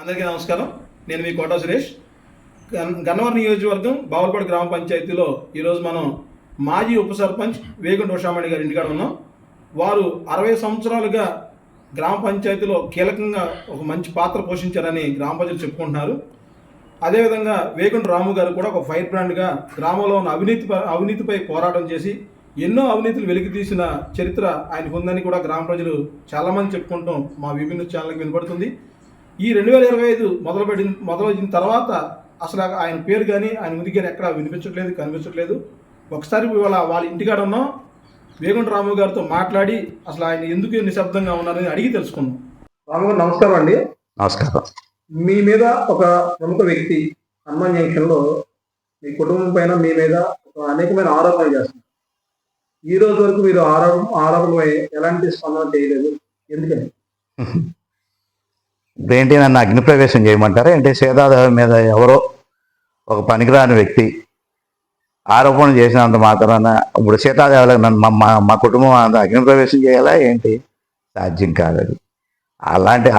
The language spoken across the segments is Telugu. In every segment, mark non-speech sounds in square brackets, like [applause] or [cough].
అందరికీ నమస్కారం. నేను మీ కోట సురేష్. గన్- గన్నవరం నియోజకవర్గం బావల్పాడు గ్రామ పంచాయతీలో ఈరోజు మనం మాజీ ఉప సర్పంచ్ వేగుంట ఉషామణి గారి ఇంటికాడ ఉన్నాం. వారు అరవై సంవత్సరాలుగా గ్రామ పంచాయతీలో కీలకంగా ఒక మంచి పాత్ర పోషించారని గ్రామ ప్రజలు చెప్పుకుంటున్నారు. అదేవిధంగా వేగుంట రాము గారు కూడా ఒక ఫైర్ బ్రాండ్గా గ్రామంలో ఉన్న అవినీతి అవినీతిపై పోరాటం చేసి ఎన్నో అవినీతులు వెలికి తీసిన చరిత్ర ఆయనకు ఉందని కూడా గ్రామ ప్రజలు చాలామంది చెప్పుకుంటాం మా విభిన్న ఛానల్కి వినపడుతుంది. ఈ రెండు వేల ఇరవై ఐదు మొదలుపెట్టిన మొదలైన తర్వాత అసలు ఆయన పేరు కానీ ఆయన ఉనికి కానీ ఎక్కడ వినిపించట్లేదు కనిపించట్లేదు. ఒకసారి ఇవాళ వాళ్ళ ఇంటికాడ ఉన్నాం. వేగుంట రాము గారితో మాట్లాడి అసలు ఆయన ఎందుకు నిశ్శబ్దంగా ఉన్నారని అడిగి తెలుసుకున్నాం. రాము గారు నమస్కారం అండి. నమస్కారం. మీ మీద ఒక ప్రముఖ వ్యక్తి హనుమాన్ జంక్షన్లో మీ కుటుంబం పైన మీ మీద ఒక అనేకమైన ఆరోపణలు చేస్తున్నారు. ఈ రోజు వరకు మీరు ఆరోపణ ఆరోపణలపై ఎలాంటి స్పందన చేయలేదు. ఎందుకని? [laughs] ఏంటి నన్ను అగ్నిప్రవేశం చేయమంటారా? ఏంటి సీతాదేవి మీద ఎవరో ఒక పనికిరాని వ్యక్తి ఆరోపణ చేసినంత మాత్రాన ఇప్పుడు సీతాదేవులకు నన్ను మా- మా మా కుటుంబం అంత అగ్నిప్రవేశం చేయాలా? ఏంటి? సాధ్యం కాదు అలాంటి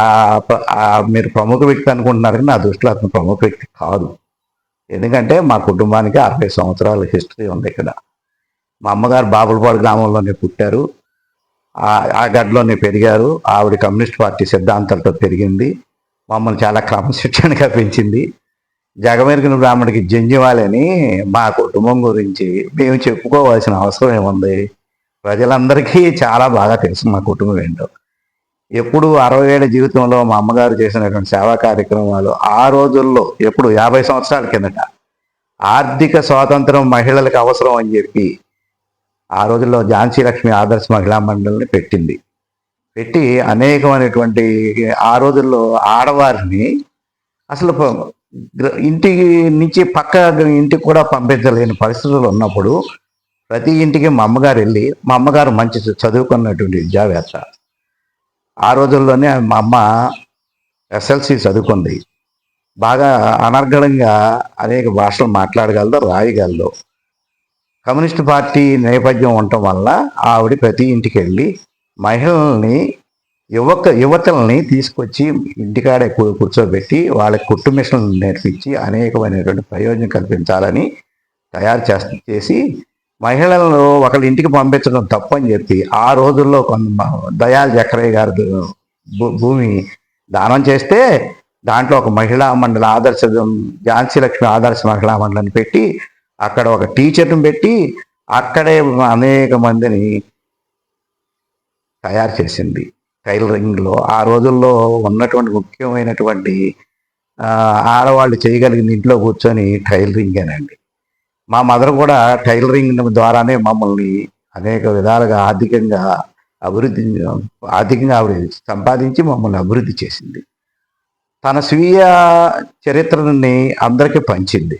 మీరు ప్రముఖ వ్యక్తి అనుకుంటున్నారు కానీ నా దృష్టిలో అతను ప్రముఖ వ్యక్తి కాదు. ఎందుకంటే మా కుటుంబానికి అరవై సంవత్సరాల హిస్టరీ ఉంది ఇక్కడ. మా అమ్మగారు బాబులపాడు గ్రామంలోనే పుట్టారు. ఆ- గడ్లోనే గడ్డలోనే పెరిగారు. ఆవిడ కమ్యూనిస్ట్ పార్టీ సిద్ధాంతాలతో పెరిగింది. మమ్మల్ని చాలా క్రమశిక్షణగా పెంచింది. జగమెరిగిన బ్రాహ్మణికి జంజివాలని మా కుటుంబం గురించి మేము చెప్పుకోవాల్సిన అవసరం ఏముంది? ప్రజలందరికీ చాలా బాగా తెలుసు మా కుటుంబం ఏంటో. ఎప్పుడు అరవై ఏళ్ళ జీవితంలో మా అమ్మగారు చేసినటువంటి సేవా కార్యక్రమాలు ఆ రోజుల్లో ఎప్పుడు యాభై సంవత్సరాల కిందట ఆర్థిక స్వాతంత్రం మహిళలకు అవసరం అని చెప్పి ఆ రోజుల్లో ఝాన్సీ లక్ష్మి ఆదర్శ మహిళా మండలిని పెట్టింది. పెట్టి అనేకమైనటువంటి ఆ రోజుల్లో ఆడవారిని అసలు ఇంటికి నుంచి పక్క ఇంటికి కూడా పంపించలేని పరిస్థితులు ఉన్నప్పుడు ప్రతి ఇంటికి మా అమ్మగారు వెళ్ళి మా అమ్మగారు మంచి చదువుకున్నటువంటి విద్యావేత్త. ఆ రోజుల్లోనే మా అమ్మ ఎస్ఎల్సి చదువుకుంది. బాగా అనర్గళంగా అనేక భాషలు మాట్లాడగలదు రాయగలదు. కమ్యూనిస్ట్ పార్టీ నేపథ్యం ఉండటం వల్ల ఆవిడ ప్రతి ఇంటికి వెళ్ళి మహిళల్ని యువక యువతల్ని తీసుకొచ్చి ఇంటికాడే కూర్చోబెట్టి వాళ్ళకి కుట్టు మిషన్లు నేర్పించి అనేకమైనటువంటి ప్రయోజనం కల్పించాలని తయారు చేస్త చేసి మహిళలను ఒకళ్ళ ఇంటికి పంపించడం తప్పని చెప్పి ఆ రోజుల్లో కొంత దయాల్ జక్రయ్య గారి భూమి దానం చేస్తే దాంట్లో ఒక మహిళా మండలి ఆదర్శ ఝాన్సీ లక్ష్మి ఆదర్శ మహిళా మండలిని పెట్టి అక్కడ ఒక టీచర్ని పెట్టి అక్కడే అనేక మందిని తయారు చేసింది. టైలరింగ్లో ఆ రోజుల్లో ఉన్నటువంటి ముఖ్యమైనటువంటి ఆడవాళ్ళు చేయగలిగిన ఇంట్లో కూర్చొని టైలరింగేనండి. మా మదర్ కూడా టైలరింగ్ ద్వారానే మమ్మల్ని అనేక విధాలుగా ఆర్థికంగా అభివృద్ధి ఆర్థికంగా అభివృద్ధి సంపాదించి మమ్మల్ని అభివృద్ధి చేసింది. తన స్వీయ చరిత్రని అందరికీ పంచింది.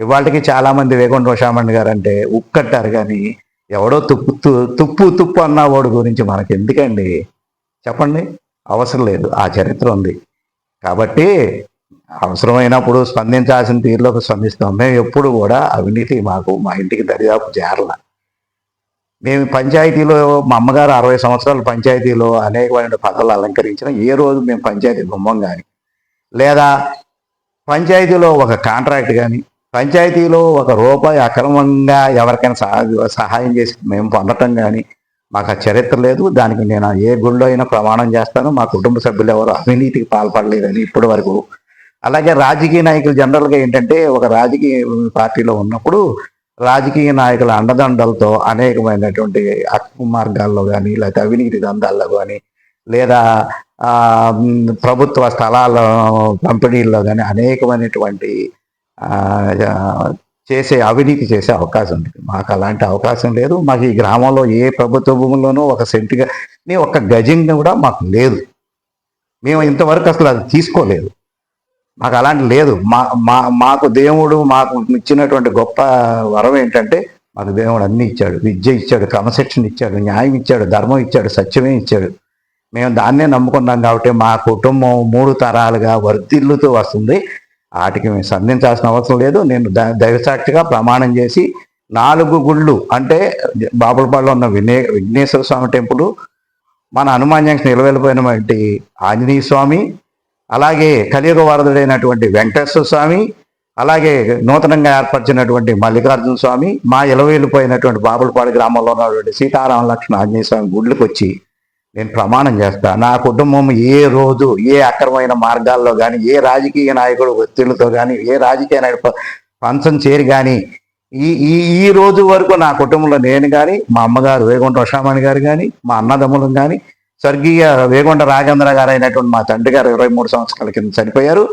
ఇవాళకి చాలా మంది వేగొండ షామణ్ గారు అంటే ఉక్కట్టారు కానీ ఎవడో తుప్పు తు- తుప్పు తుప్పు అన్నవాడు గురించి మనకి ఎందుకండి చెప్పండి. అవసరం లేదు. ఆ చరిత్ర ఉంది. కాబట్టి అవసరమైనప్పుడు స్పందించాల్సిన తీరులోకి స్పందిస్తాం. మేము ఎప్పుడు కూడా అవినీతి మాకు మా ఇంటికి దరిదాపు చేరల మేము పంచాయతీలో మా అమ్మగారు అరవై సంవత్సరాలు పంచాయతీలో అనేకమైన పదవులు అలంకరించిన ఏ రోజు మేము పంచాయతీ గుమ్మం కానీ లేదా పంచాయతీలో ఒక కాంట్రాక్ట్ కానీ పంచాయతీలో ఒక రూపాయి అక్రమంగా ఎవరికైనా సహాయం చేసి మేము పొందటం కానీ మాకు ఆ చరిత్ర లేదు. దానికి నేను ఏ గుళ్ళో అయినా ప్రమాణం చేస్తాను. మా కుటుంబ సభ్యులు ఎవరు అవినీతికి పాల్పడలేదని ఇప్పటి వరకు. అలాగే రాజకీయ నాయకులు జనరల్గా ఏంటంటే ఒక రాజకీయ పార్టీలో ఉన్నప్పుడు రాజకీయ నాయకుల అండదండలతో అనేకమైనటువంటి అక్రమ మార్గాల్లో కానీ లేకపోతే అవినీతి దందాల్లో కానీ లేదా ప్రభుత్వ స్థలాల పంపిణీల్లో కానీ అనేకమైనటువంటి చేసే అవినీతి చేసే అవకాశం ఉంటుంది మాకు అలాంటి అవకాశం లేదు. మాకు ఈ గ్రామంలో ఏ ప్రభుత్వ భూముల్లోనూ ఒక సెంటుగా నీ ఒక్క గజంగా కూడా మాకు లేదు. మేము ఇంతవరకు అసలు అది తీసుకోలేదు. మాకు అలాంటి లేదు. మా మా మాకు దేవుడు మాకు ఇచ్చినటువంటి గొప్ప వరం ఏంటంటే మాకు దేవుడు అన్ని ఇచ్చాడు. విద్య ఇచ్చాడు క్రమశిక్షణ ఇచ్చాడు న్యాయం ఇచ్చాడు ధర్మం ఇచ్చాడు సత్యమే ఇచ్చాడు. మేము దాన్నే నమ్ముకున్నాం కాబట్టి మా కుటుంబం మూడు తరాలుగా వర్ధిల్లుతూ వస్తుంది. వాటికి మేము సంధించాల్సిన అవసరం లేదు. నేను ద- దైవసాక్షిగా ప్రమాణం చేసి నాలుగు గుళ్ళు అంటే బాపులపాడులో ఉన్న వినే విఘ్నేశ్వర స్వామి టెంపుల్ మన హనుమాన్ జంక్షన్ నిలవెళ్ళిపోయినటువంటి ఆంజనేయ స్వామి అలాగే కలియుగ వరదుడైనటువంటి వెంకటేశ్వర స్వామి అలాగే నూతనంగా ఏర్పరిచినటువంటి మల్లికార్జున స్వామి మా ఇలవేలిపోయినటువంటి బాబులపాడు గ్రామంలో ఉన్నటువంటి సీతారామ లక్ష్మణ ఆంజనేయ స్వామి గుడ్లకు వచ్చి నేను ప్రమాణం చేస్తా. నా కుటుంబం ఏ రోజు ఏ అక్రమైన మార్గాల్లో కానీ ఏ రాజకీయ నాయకుడు ఒత్తిళ్ళతో కానీ ఏ రాజకీయ నాయకుడు పంచం చేరి కానీ ఈ ఈ ఈ రోజు వరకు నా కుటుంబంలో నేను కానీ మా అమ్మగారు వేగొండ ఉషామణి గారు కానీ మా అన్నదమ్ములను కానీ స్వర్గీయ వేగుంట రాజేంద్ర గారు అయినటువంటి మా తండ్రి గారు ఇరవై మూడు సంవత్సరాల కింద చనిపోయారు.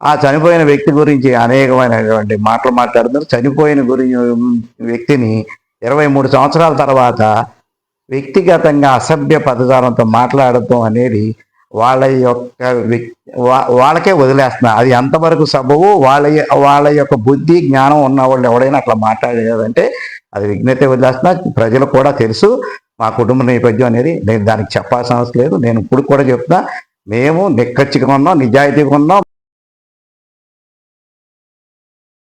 ఆ చనిపోయిన వ్యక్తి గురించి అనేకమైనటువంటి మాటలు మాట్లాడుతున్నారు. చనిపోయిన గురి వ్యక్తిని ఇరవై మూడు సంవత్సరాల తర్వాత వ్యక్తిగతంగా అసభ్య పదజాలంతో మాట్లాడటం అనేది వాళ్ళ యొక్క వాళ్ళకే వదిలేస్తున్నారు అది ఎంతవరకు సబబు? వాళ్ళ వాళ్ళ యొక్క బుద్ధి జ్ఞానం ఉన్న వాళ్ళు ఎవడైనా అట్లా మాట్లాడేదంటే అది విఘ్నత వదిలేస్తున్నా. ప్రజలకు కూడా తెలుసు మా కుటుంబ నేపథ్యం అనేది. నేను దానికి చెప్పాల్సిన అవసరం లేదు. నేను ఇప్పుడు కూడా చెప్తున్నా. మేము నిక్కచ్చిగా ఉన్నాం నిజాయితీగా ఉన్నాం.